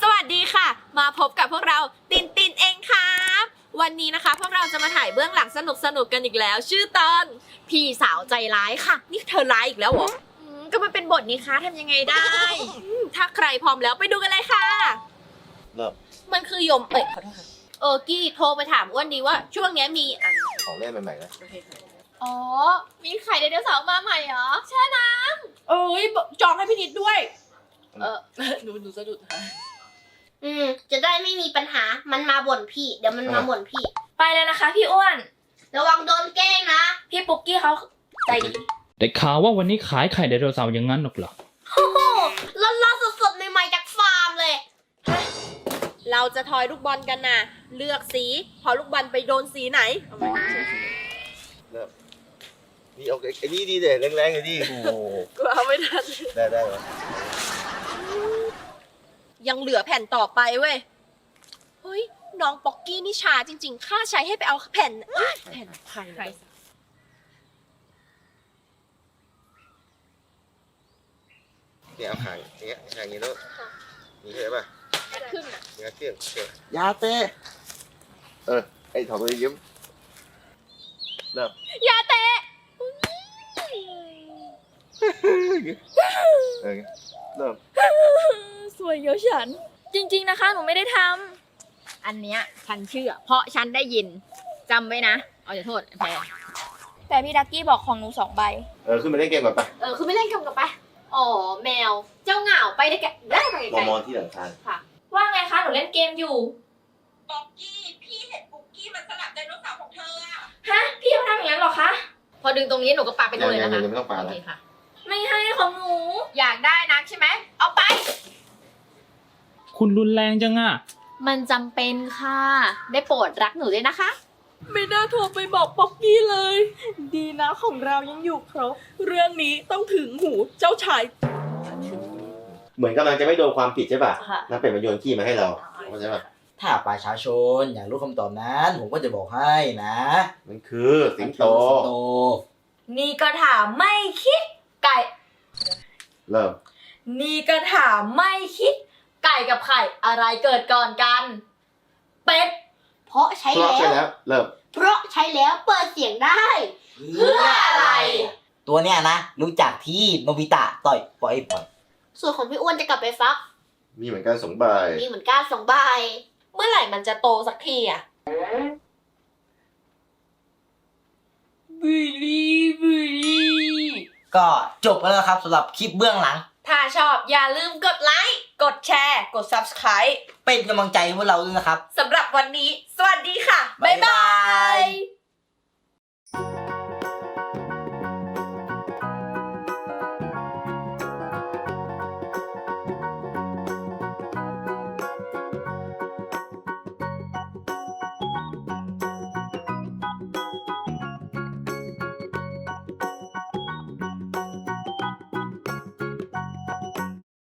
สวัสดีค่ะ มาพบกับพวกเราตินตินเองครับ วันนี้นะคะ พวกเราจะมาถ่ายเบื้องหลังสนุกสนุกๆกันอีกแล้ว ชื่อตอนพี่สาวใจร้ายค่ะ นี่เธอร้ายอีกแล้วเหรออืมก็มันเป็นบทนี้คะทำยังไงได้อืมถ้าใครพร้อมแล้วไปดูกันเลยค่ะ เริ่มมันคือยมเอ้ยขอโทษค่ะเออกี้โทรไปถามอ้วนดีว่า ช่วงเนี้ยมีอันของเล่นใหม่ๆนะอ๋อ มีไข่ไดโนเสาร์มาใหม่เหรอแช่น้ำเอ้ยจองให้พี่นิดด้วยเออหนูหนูสะดุดค่ะ อืม จะได้ไม่มีปัญหา มันมาบ่นพี่ เดี๋ยวมันมาบ่นพี่ ไปแล้วนะคะ พี่อ้วน ระวังโดนแกล้งนะ พี่ปุ๊กกี้เขาใจดีได้ข่าวว่าวันนี้ขายไข่ไดโนเสาร์อย่างนั้นหรอกเหรอโอ้โหร้อนๆสดๆใหม่ๆจากฟาร์มเลย เราจะทอยลูกบอลกันนะเลือกสี พอลูกบอลไปโดนสีไหนเอามาเริ่มนี่เอาไอ้นี่ดีเด็ดแรงๆเลยดิโอ้โหกูเอาไม่ทันได้ได้เหรอ ยังเหลือแผ่นต่อไปเว้ย เฮ้ย น้องป๊อกกี้นี่ชาจริง ๆ ค่าใช้ให้ไปเอาแผ่นอ้ยแผ่นใครเนี่ยเอาหางอย่างเงี้ยหางอย่างนี้แล้วนี่ใช่ป่ะครึ่งอะเนี่ยเครื่องเครื่องยาเต้เออไอ้ถอดตัวยิ้มเริ่มยาเตะเออเริ่ม สวยเยอะฉัน จริง ๆ นะคะ หนูไม่ได้ทอันเนี้ยฉันเชื่อ เพราะฉันได้ยินจำไว้นะ เอาอย่าโทษแพรำแต่พี่ดักกี้บอกของหนูสองใบ เออขึ้นมาเล่นเกมก่อนปะเออคือไม่เล่นกำกับไปอ๋อแมว เจ้าเหงาไปได้แกได้ไปมไกอลมอที่หลังคาว่าไงคะ หนูเล่นเกมอยู่ป๊อกกี้พี่เห็นปุ๊กกี้มันสลับไดโนเสาร์ของเธออะฮะ พี่เขาทำอย่างนั้นเหรอคะ พอดึงตรงนี้หนูก็ปาไปยังเลยยังนะคะยังไม่ต้องปาโอแล้เควค่ะ ไม่ให้ของหนู อยากได้นักใช่ไหม เอาไป คุณรุนแรงจังอะมันจำเป็นค่ะ ได้โปรดรักหนูด้วยนะคะ ไม่น่าโทรไปบอกป๊อกกี้เลย ดีนะของเรายังอยู่ครบ เรื่องนี้ต้องถึงหูเจ้าชาย เหมือนกำลังจะไม่โดนความผิดใช่ป่ะค่ะ นักเป็ดมันโยนขี้มาให้เราเข้าใจป่ะถ้าประชาชนอยากรู้คำตอบนั้น ผมก็จะบอกให้นะมันคือสิงโต สิงโต นี่ก็ถามไม่คิดไก่ เริ่ม นี่ก็ถามไม่คิด ไก่กับไข่อะไรเกิดก่อนกัน เป็ด เพราะใช้เพราะแล้ใช่วแล้ว เริ่มเพราะใช้แล้วเปิดเสียงได้ เพื่ออะไร ตัวเนี้ยนะ รู้จักที่โนบิตะต่อยปล่อยปล่อยส่วนของพี่อ้วนจะกลับไปฟัก มีเหมือนกันสองใบมีเหมือนกันสองใบ เมื่อไหร่มันจะโตสักทีอะ บุรีบุรีก็จบแล้วนะครับสำหรับคลิปเบื้องหลัง ถ้าชอบอย่าลืมกดไลค์ กดแชร์ กด Subscribe เป็นกำลังใจให้พวกเราด้วยนะครับ สำหรับวันนี้ สวัสดีค่ะ บ๊ายบาย Bye.